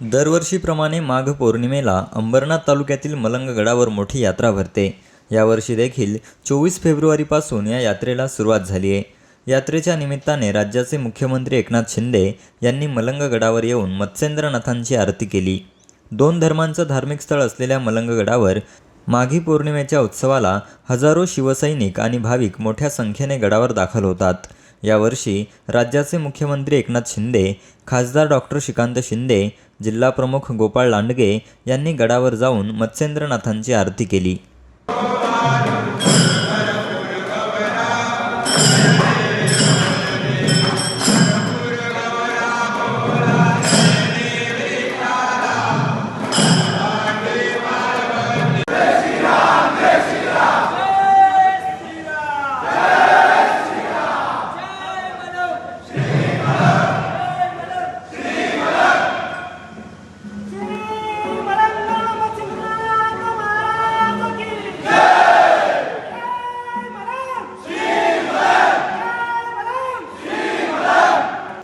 दरवर्षीप्रमाणे माघ पौर्णिमेला अंबरनाथ तालुक्यातील मलंगगडावर मोठी यात्रा भरते. यावर्षी देखील चोवीस फेब्रुवारीपासून या यात्रेला सुरुवात झाली आहे. यात्रेच्या निमित्ताने राज्याचे मुख्यमंत्री एकनाथ शिंदे यांनी मलंगगडावर येऊन मत्स्येंद्रनाथांची आरती केली. दोन धर्मांचं धार्मिक स्थळ असलेल्या मलंगगडावर माघी पौर्णिमेच्या उत्सवाला हजारो शिवसैनिक आणि भाविक मोठ्या संख्येने गडावर दाखल होतात. यावर्षी राज्याचे मुख्यमंत्री एकनाथ शिंदे खासदार डॉक्टर श्रीकांत शिंदे जिल्हाप्रमुख गोपाळ लांडगे यांनी गडावर जाऊन मत्स्येंद्रनाथांची आरती केली.